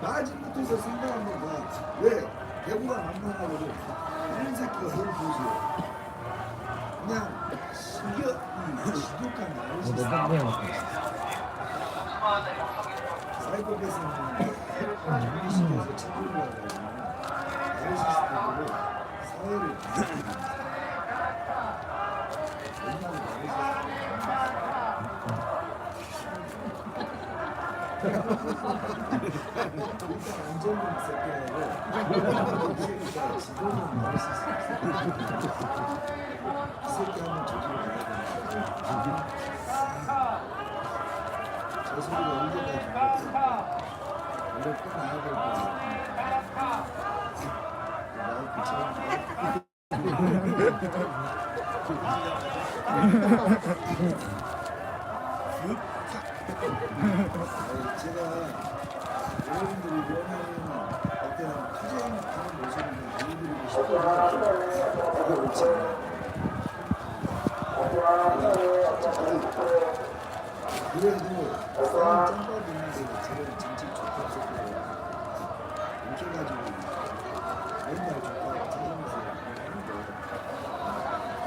마지못해서 생각 한번 봐. 왜? 배구가 만만하거든. 이런 새끼가 뭘 보세요. 그냥 지겨, 이 지독한 나르시스트. 사이코패스는 준비시켜서 체벌을 하고 나르시스트들을 사회를 비판합니다. 얼마나 나르시스트 새끼라고 그러니까 지금은 나르시스트 이 새끼 한번 저기로 가야 된다 저 소리가 언제까지 원래 꼭 나야 될 거야 마이크 처음 제가 여러분들이 원하는 어떤 투쟁하는 모습을 보여드리고 싶어요. 그게 옳지 않아요. 그래도 싸움 짬밥 있는데 저런 정책 좋다고 썼거든요. 이렇게 해가지고 맨날 좋다고 찾으면서 하는데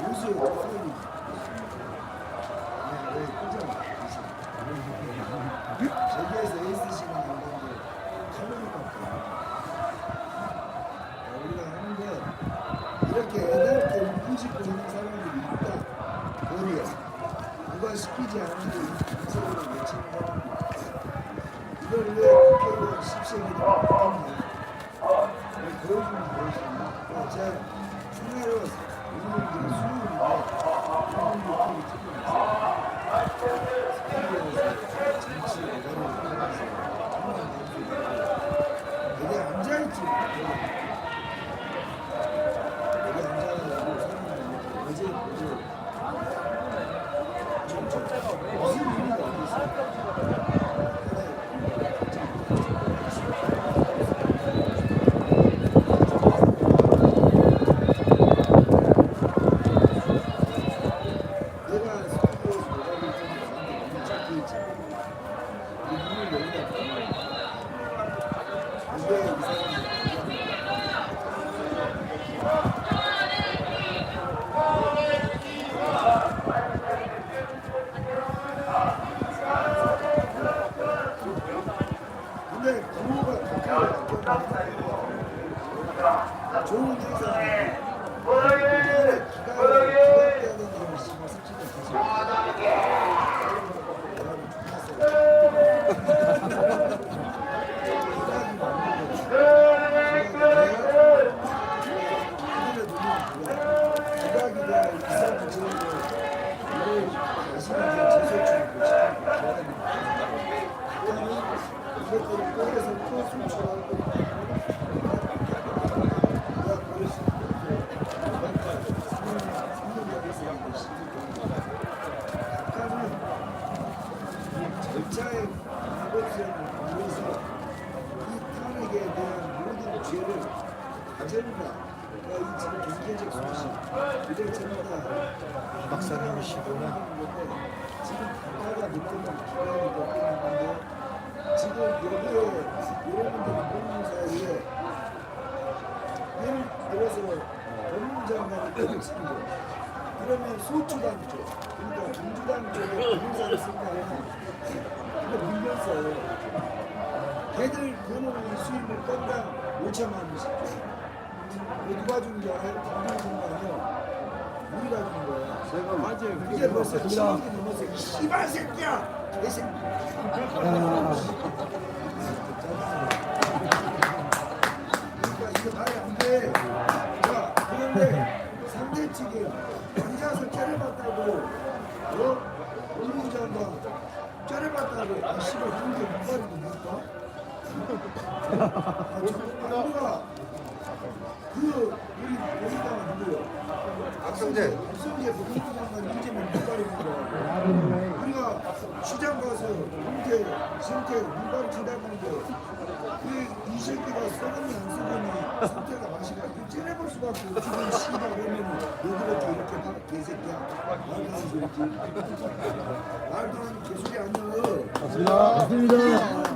요새 쪽팔리 그냥 왜 끄잖아. 저기에서 에이스 시는 건데 칼로리밖에 우리가 하는데 이렇게 애달게 움직이고 있는 사람들이 있다. 거리에 누가 시키지 않는데 인생으로 외치는 사람들이 있다. 이걸 왜 국회의원 10세기를 못했냐. 왜 보여주면 보여주냐. 그러니까 제가 생각해봤어요. 오늘 이제 수요일인데 Thank you. 이것들을 꺼내서 또 내가 그럴 수 각각은 절차의 방법성을 위해서 이 탄핵에 대한 모든 죄를 다 전부 이 지금 경제적 소식 이들 전부 다 박사님이시구나. 지금 각각가 느끼는 기간이 바뀌는 건데 지금 여기에 여러분들이 보는 사이에 예를 들어서 법무장관을 때렸습니다. 그러면 소추당 쪽, 그러니까 민주당 쪽에 변호사를 쓴거 아니야? 이거 밀면 써요. 걔들 버는 수입을 건당 5천만 원씩 줘. 이거 누가 준게 아니라 당장 준거 아니야? 우리가 준 거야. 제가 맞아요. 이게 벌써 7억이 넘었어. 이 씨발 새끼야! 내 새끼. 그러니까 이거 말이 안 돼. 자, 그런데 상대 측에 앉아서 째려봤다고, 어? 법무장관 째려봤다고, 아, 씨발, 그게 무슨 말입니까? 아, 저, 아무가 그 우리 여기다가 누구요? 박성재. 박성재 법무장관 문제면 물가리는 거야. 우리가 시장 가서 문제, 성태 물가리 친다는데 그이 새끼가 썩었니 안 썩었니 성태가 맛이가 이거 째려볼 수밖에 없지. 지금 씨발 그러면 너그렇게 이렇게 막 개새끼야. 말도 안 개소리 안 넣어. 맞습니다.